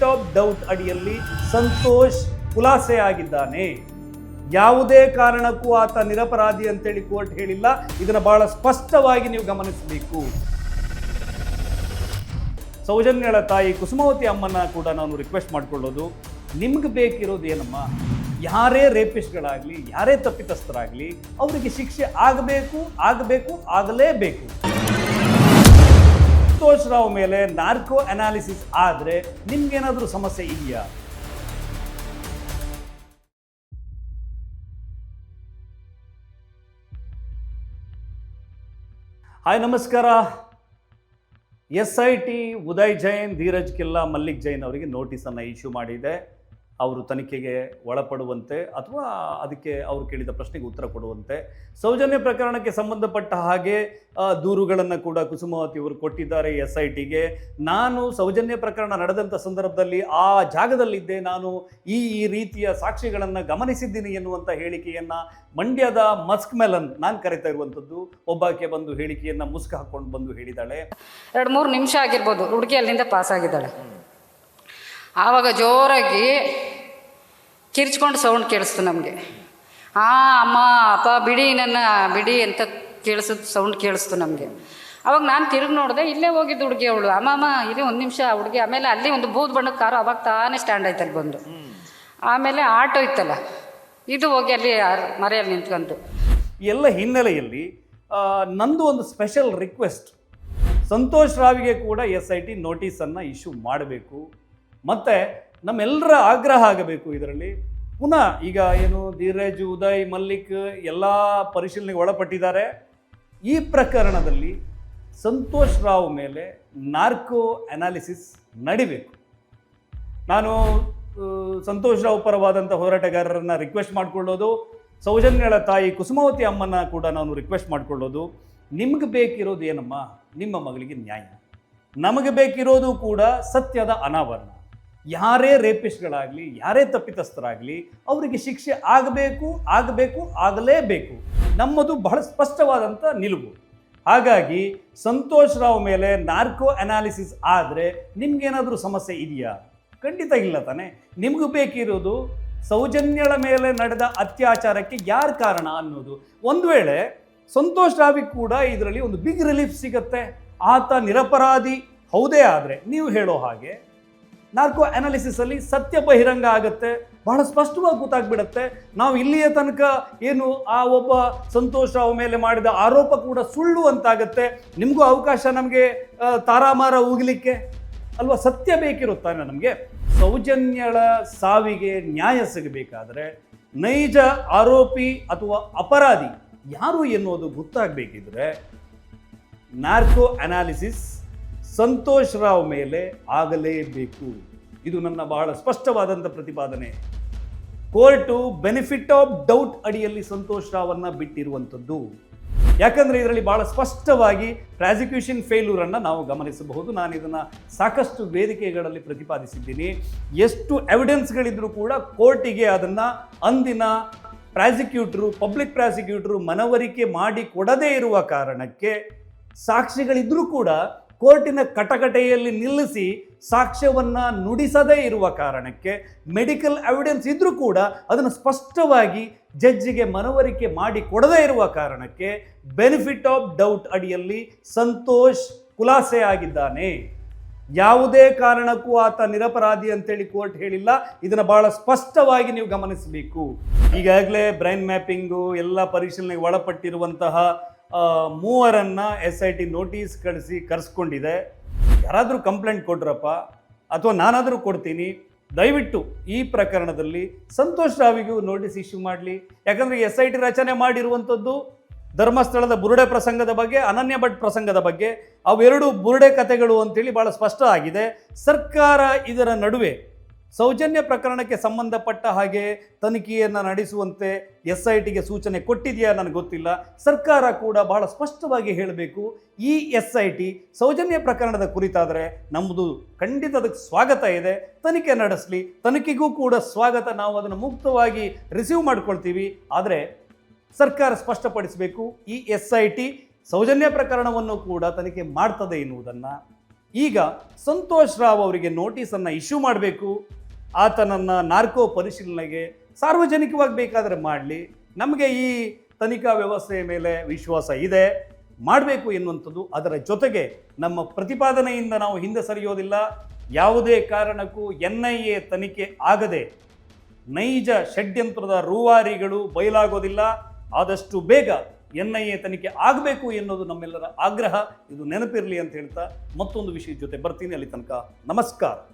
Benefit of doubt ಅಡಿಯಲ್ಲಿ ಸಂತೋಷ್ ಖುಲಾಸೆ ಆಗಿದ್ದಾನೆ ಯಾವುದೇ ಕಾರಣಕ್ಕೂ ಆತ ನಿರಪರಾಧಿ ಅಂತೇಳಿ ಕೋರ್ಟ್ ಹೇಳಿಲ್ಲ. ಇದನ್ನು ಬಹಳ ಸ್ಪಷ್ಟವಾಗಿ ನೀವು ಗಮನಿಸಬೇಕು. ಸೌಜನ್ಯಳ ತಾಯಿ ಕುಸುಮಾವತಿ ಅಮ್ಮನ ಕೂಡ ನಾನು ರಿಕ್ವೆಸ್ಟ್ ಮಾಡ್ಕೊಳ್ಳೋದು. ನಿಮ್ಗೆ ಬೇಕಿರೋದು ಏನಮ್ಮ? ಯಾರೇ ರೇಪಿಸ್ಟ್ಗಳಾಗಲಿ ಯಾರೇ ತಪ್ಪಿತಸ್ಥರಾಗಲಿ, ಅವರಿಗೆ ಶಿಕ್ಷೆ ಆಗಬೇಕು ಆಗಬೇಕು, ಆಗಲೇಬೇಕು. ಸಂತೋಷ್ ರಾವ್ ಮೇಲೆ ನಾರ್ಕೋ ಅನಾಲಿಸಿಸ್ ಆದರೆ ನಿಮ್ಗೇನಾದರೂ ಸಮಸ್ಯೆ ಇದೆಯಾ? ಹಾಯ್, ನಮಸ್ಕಾರ. S I T Uday Jain, Dheeraj Killa, Mallik Jain ಅವರಿಗೆ ನೋಟಿಸನ್ನು ಇಶ್ಯೂ ಮಾಡಿದೆ. ಅವರು ತನಿಖೆಗೆ ಒಳಪಡುವಂತೆ ಅಥವಾ ಅದಕ್ಕೆ ಅವರು ಕೇಳಿದ ಪ್ರಶ್ನೆಗೆ ಉತ್ತರ ಕೊಡುವಂತೆ. ಸೌಜನ್ಯ ಪ್ರಕರಣಕ್ಕೆ ಸಂಬಂಧಪಟ್ಟ ಹಾಗೆ ದೂರುಗಳನ್ನು ಕೂಡ ಕುಸುಮಾವತಿ ಅವರು ಕೊಟ್ಟಿದ್ದಾರೆ ಎಸ್ ಐ ಟಿಗೆ ನಾನು ಸೌಜನ್ಯ ಪ್ರಕರಣ ನಡೆದಂಥ ಸಂದರ್ಭದಲ್ಲಿ ಆ ಜಾಗದಲ್ಲಿದ್ದೆ. ನಾನು ಈ ಈ ರೀತಿಯ ಸಾಕ್ಷಿಗಳನ್ನು ಗಮನಿಸಿದ್ದೀನಿ ಎನ್ನುವಂಥ ಹೇಳಿಕೆಯನ್ನು ಮಂಡ್ಯದ ಮಸ್ಕ್ ಮೆಲನ್, ನಾನು ಕರಿತಾ ಇರುವಂಥದ್ದು ಒಬ್ಬಾಕೆ ಬಂದು ಹೇಳಿಕೆಯನ್ನು ಮುಸ್ಕ್ ಹಾಕ್ಕೊಂಡು ಬಂದು ಹೇಳಿದಾಳೆ. ಎರಡು ಮೂರು ನಿಮಿಷ ಆಗಿರ್ಬೋದು. ಹುಡುಗಿ ಅಲ್ಲಿಂದ ಪಾಸ್ ಆಗಿದ್ದಾಳೆ. ಆವಾಗ ಜೋರಾಗಿ ಕಿರ್ಚ್ಕೊಂಡು ಸೌಂಡ್ ಕೇಳಿಸ್ತು ನಮಗೆ. ಆ, ಅಮ್ಮ, ಅಪ್ಪ, ಬಿಡಿ ನನ್ನ, ಬಿಡಿ ಅಂತ ಕೇಳಿಸಿದ ಸೌಂಡ್ ಕೇಳಿಸ್ತು ನಮಗೆ. ಅವಾಗ ನಾನು ತಿರುಗಿ ನೋಡಿದೆ, ಇಲ್ಲೇ ಹೋಗಿದ್ದು ಹುಡುಗಿ ಅವಳು. ಅಮ್ಮ ಅಮ್ಮ ಇಲ್ಲಿ ಒಂದು ನಿಮಿಷ ಹುಡುಗಿ, ಆಮೇಲೆ ಅಲ್ಲಿ ಒಂದು ಬೂದ್ ಬಣ್ಣದ ಕಾರು ಅವಾಗ ತಾನೇ ಸ್ಟ್ಯಾಂಡ್ ಆಯ್ತಲ್ಲಿ ಬಂದು. ಆಮೇಲೆ ಆಟೋ ಇತ್ತಲ್ಲ, ಇದು ಹೋಗಿ ಅಲ್ಲಿ ಮರೆಯಲ್ಲಿ ನಿಂತ್ಕೊಂತು. ಎಲ್ಲ ಹಿನ್ನೆಲೆಯಲ್ಲಿ ನಂದು ಒಂದು ಸ್ಪೆಷಲ್ ರಿಕ್ವೆಸ್ಟ್ ಸಂತೋಷ್ ರಾವಿಗೆ ಕೂಡ ಎಸ್ ಐ ಟಿ ನೋಟಿಸನ್ನು ಇಶ್ಯೂ ಮಾಡಬೇಕು. ಮತ್ತು ನಮ್ಮೆಲ್ಲರ ಆಗ್ರಹ ಆಗಬೇಕು ಇದರಲ್ಲಿ. ಪುನಃ ಈಗ ಏನು ಧೀರಜ್, ಉದಯ್, ಮಲ್ಲಿಕ್ ಎಲ್ಲ ಪರಿಶೀಲನೆಗೆ ಒಳಪಟ್ಟಿದ್ದಾರೆ. ಈ ಪ್ರಕರಣದಲ್ಲಿ ಸಂತೋಷ್ ರಾವ್ ಮೇಲೆ ನಾರ್ಕೋ ಅನಾಲಿಸಿಸ್ ನಡಿಬೇಕು. ನಾನು ಸಂತೋಷ್ ರಾವ್ ಪರವಾದಂಥ ಹೋರಾಟಗಾರರನ್ನ ರಿಕ್ವೆಸ್ಟ್ ಮಾಡಿಕೊಳ್ಳೋದು, ಸೌಜನ್ಯಳ ತಾಯಿ ಕುಸುಮಾವತಿ ಅಮ್ಮನ ಕೂಡ ನಾನು ರಿಕ್ವೆಸ್ಟ್ ಮಾಡಿಕೊಳ್ಳೋದು. ನಿಮ್ಗೆ ಬೇಕಿರೋದು ಏನಮ್ಮ? ನಿಮ್ಮ ಮಗಳಿಗೆ ನ್ಯಾಯ. ನಮಗೆ ಬೇಕಿರೋದು ಕೂಡ ಸತ್ಯದ ಅನಾವರಣ. ಯಾರೇ ರೇಪಿಸ್ಟ್ಗಳಾಗಲಿ, ಯಾರೇ ತಪ್ಪಿತಸ್ಥರಾಗಲಿ, ಅವರಿಗೆ ಶಿಕ್ಷೆ ಆಗಬೇಕು ಆಗಬೇಕು, ಆಗಲೇಬೇಕು. ನಮ್ಮದು ಬಹಳ ಸ್ಪಷ್ಟವಾದಂಥ ನಿಲುವು. ಹಾಗಾಗಿ ಸಂತೋಷ್ ರಾವ್ ಮೇಲೆ ನಾರ್ಕೋ ಅನಾಲಿಸಿಸ್ ಆದರೆ ನಿಮ್ಗೇನಾದರೂ ಸಮಸ್ಯೆ ಇದೆಯಾ? ಖಂಡಿತ ಇಲ್ಲ ತಾನೆ. ನಿಮಗೂ ಬೇಕಿರೋದು ಸೌಜನ್ಯಳ ಮೇಲೆ ನಡೆದ ಅತ್ಯಾಚಾರಕ್ಕೆ ಯಾರು ಕಾರಣ ಅನ್ನೋದು. ಒಂದು ವೇಳೆ ಸಂತೋಷ್ ರಾವಿಗೆ ಕೂಡ ಇದರಲ್ಲಿ ಒಂದು ಬಿಗ್ ರಿಲೀಫ್ ಸಿಗತ್ತೆ. ಆತ ನಿರಪರಾಧಿ. ಹೌದೇ ಆದರೆ ನೀವು ಹೇಳೋ ಹಾಗೆ ನಾರ್ಕೋ ಅನಾಲಿಸಿಸ್ ಅಲ್ಲಿ ಸತ್ಯ ಬಹಿರಂಗ ಆಗುತ್ತೆ, ಬಹಳ ಸ್ಪಷ್ಟವಾಗಿ ಗೊತ್ತಾಗ್ಬಿಡತ್ತೆ. ನಾವು ಇಲ್ಲಿಯ ತನಕ ಏನು ಆ ಒಬ್ಬ ಸಂತೋಷ ಅವ ಮೇಲೆ ಮಾಡಿದ ಆರೋಪ ಕೂಡ ಸುಳ್ಳು ಅಂತಾಗತ್ತೆ. ನಿಮಗೂ ಅವಕಾಶ ನಮಗೆ ತಾರಾಮಾರ ಹೋಗ್ಲಿಕ್ಕೆ. ಅಲ್ವಾ? ಸತ್ಯ ಬೇಕಿರುತ್ತಾನೆ ನಮಗೆ? ಸೌಜನ್ಯಳ ಸಾವಿಗೆ ನ್ಯಾಯ ಸಿಗಬೇಕಾದ್ರೆ ನೈಜ ಆರೋಪಿ ಅಥವಾ ಅಪರಾಧಿ ಯಾರು ಎನ್ನುವುದು ಗೊತ್ತಾಗಬೇಕಿದ್ರೆ ನಾರ್ಕೋ ಅನಾಲಿಸಿಸ್ ಸಂತೋಷ್ ರಾವ್ ಮೇಲೆ ಆಗಲೇಬೇಕು. ಇದು ನನ್ನ ಬಹಳ ಸ್ಪಷ್ಟವಾದಂಥ ಪ್ರತಿಪಾದನೆ. ಕೋರ್ಟು ಬೆನಿಫಿಟ್ ಆಫ್ ಡೌಟ್ ಅಡಿಯಲ್ಲಿ ಸಂತೋಷ್ ರಾವನ್ನು ಬಿಟ್ಟಿರುವಂಥದ್ದು ಯಾಕಂದ್ರೆ ಇದರಲ್ಲಿ ಬಹಳ ಸ್ಪಷ್ಟವಾಗಿ ಪ್ರಾಸಿಕ್ಯೂಷನ್ ಫೇಲ್ಯೂರನ್ನು ನಾವು ಗಮನಿಸಬಹುದು. ನಾನು ಇದನ್ನು ಸಾಕಷ್ಟು ವೇದಿಕೆಗಳಲ್ಲಿ ಪ್ರತಿಪಾದಿಸಿದ್ದೀನಿ. ಎಷ್ಟು ಎವಿಡೆನ್ಸ್ಗಳಿದ್ರೂ ಕೂಡ ಕೋರ್ಟಿಗೆ ಅದನ್ನು ಅಂದಿನ ಪ್ರಾಸಿಕ್ಯೂಟ್ರು, ಪಬ್ಲಿಕ್ ಪ್ರಾಸಿಕ್ಯೂಟ್ರು ಮನವರಿಕೆ ಮಾಡಿ ಕೊಡದೇ ಇರುವ ಕಾರಣಕ್ಕೆ ಸಾಕ್ಷಿಗಳಿದ್ರೂ ಕೂಡ ಕೋರ್ಟಿನ ಕಟಕಟೆಯಲ್ಲಿ ನಿಲ್ಲಿಸಿ ಸಾಕ್ಷ್ಯವನ್ನ ನುಡಿಸದೇ ಇರುವ ಕಾರಣಕ್ಕೆ ಮೆಡಿಕಲ್ ಎವಿಡೆನ್ಸ್ ಇದ್ದರೂ ಕೂಡ ಅದನ್ನು ಸ್ಪಷ್ಟವಾಗಿ ಜಡ್ಜಿಗೆ ಮನವರಿಕೆ ಮಾಡಿ ಕೊಡದೇ ಇರುವ ಕಾರಣಕ್ಕೆ ಬೆನಿಫಿಟ್ ಆಫ್ ಡೌಟ್ ಅಡಿಯಲ್ಲಿ ಸಂತೋಷ್ ಖುಲಾಸೆ ಆಗಿದ್ದಾನೆ. ಯಾವುದೇ ಕಾರಣಕ್ಕೂ ಆತ ನಿರಪರಾಧಿ ಅಂತೇಳಿ ಕೋರ್ಟ್ ಹೇಳಿಲ್ಲ. ಇದನ್ನು ಬಹಳ ಸ್ಪಷ್ಟವಾಗಿ ನೀವು ಗಮನಿಸಬೇಕು. ಈಗಾಗಲೇ ಬ್ರೈನ್ ಮ್ಯಾಪಿಂಗು ಎಲ್ಲ ಪರಿಶೀಲನೆಗೆ ಒಳಪಟ್ಟಿರುವಂತಹ ಮೂವರನ್ನ ಎಸ್ ಐ ಟಿ ನೋಟಿಸ್ ಕಳಿಸಿ ಕರೆಸ್ಕೊಂಡಿದೆ. ಯಾರಾದರೂ ಕಂಪ್ಲೇಂಟ್ ಕೊಟ್ರಪ್ಪ ಅಥವಾ ನಾನಾದರೂ ಕೊಡ್ತೀನಿ, ದಯವಿಟ್ಟು ಈ ಪ್ರಕರಣದಲ್ಲಿ ಸಂತೋಷ್ ರಾವಿಗೂ ನೋಟಿಸ್ ಇಶ್ಯೂ ಮಾಡಲಿ. ಯಾಕಂದರೆ ಎಸ್ ಐ ಟಿ ರಚನೆ ಮಾಡಿರುವಂಥದ್ದು ಧರ್ಮಸ್ಥಳದ ಬುರುಡೆ ಪ್ರಸಂಗದ ಬಗ್ಗೆ, ಅನನ್ಯ ಭಟ್ ಪ್ರಸಂಗದ ಬಗ್ಗೆ. ಅವೆರಡು ಬುರುಡೆ ಕಥೆಗಳು ಅಂತೇಳಿ ಭಾಳ ಸ್ಪಷ್ಟ ಆಗಿದೆ. ಸರ್ಕಾರ ಇದರ ನಡುವೆ ಸೌಜನ್ಯ ಪ್ರಕರಣಕ್ಕೆ ಸಂಬಂಧಪಟ್ಟ ಹಾಗೆ ತನಿಖೆಯನ್ನು ನಡೆಸುವಂತೆ ಎಸ್ ಐ ಟಿಗೆ ಸೂಚನೆ ಕೊಟ್ಟಿದೆಯಾ ನನಗೆ ಗೊತ್ತಿಲ್ಲ. ಸರ್ಕಾರ ಕೂಡ ಬಹಳ ಸ್ಪಷ್ಟವಾಗಿ ಹೇಳಬೇಕು, ಈ ಎಸ್ ಐ ಟಿ ಸೌಜನ್ಯ ಪ್ರಕರಣದ ಕುರಿತಾದರೆ ನಮ್ಮದು ಖಂಡಿತ ಅದಕ್ಕೆ ಸ್ವಾಗತ ಇದೆ. ತನಿಖೆ ನಡೆಸಲಿ, ತನಿಖೆಗೂ ಕೂಡ ಸ್ವಾಗತ. ನಾವು ಅದನ್ನು ಮುಕ್ತವಾಗಿ ರಿಸೀವ್ ಮಾಡ್ಕೊಳ್ತೀವಿ. ಆದರೆ ಸರ್ಕಾರ ಸ್ಪಷ್ಟಪಡಿಸಬೇಕು, ಈ ಎಸ್ ಐ ಟಿ ಸೌಜನ್ಯ ಪ್ರಕರಣವನ್ನು ಕೂಡ ತನಿಖೆ ಮಾಡ್ತದೆ ಎನ್ನುವುದನ್ನು. ಈಗ ಸಂತೋಷ್ ರಾವ್ ಅವರಿಗೆ ನೋಟಿಸನ್ನು ಇಶ್ಯೂ ಮಾಡಬೇಕು. ಆತನನ್ನು ನಾರ್ಕೋ ಪರಿಶೀಲನೆಗೆ ಸಾರ್ವಜನಿಕವಾಗಿ ಬೇಕಾದರೆ ಮಾಡಲಿ. ನಮಗೆ ಈ ತನಿಖಾ ವ್ಯವಸ್ಥೆಯ ಮೇಲೆ ವಿಶ್ವಾಸ ಇದೆ. ಮಾಡಬೇಕು ಎನ್ನುವಂಥದ್ದು ಅದರ ಜೊತೆಗೆ ನಮ್ಮ ಪ್ರತಿಪಾದನೆಯಿಂದ ನಾವು ಹಿಂದೆ ಸರಿಯೋದಿಲ್ಲ. ಯಾವುದೇ ಕಾರಣಕ್ಕೂ ಎನ್ ಐ ಎ ತನಿಖೆ ಆಗದೆ ನೈಜ ಷಡ್ಯಂತ್ರದ ರೂವಾರಿಗಳು ಬಯಲಾಗೋದಿಲ್ಲ. ಆದಷ್ಟು ಬೇಗ ಎನ್ ಐ ಎ ತನಿಖೆ ಆಗಬೇಕು ಎನ್ನುವುದು ನಮ್ಮೆಲ್ಲರ ಆಗ್ರಹ. ಇದು ನೆನಪಿರಲಿ ಅಂತ ಹೇಳ್ತಾ ಮತ್ತೊಂದು ವಿಷಯದ ಜೊತೆ ಬರ್ತೀನಿ ಅಲ್ಲಿ ತನಕ. ನಮಸ್ಕಾರ.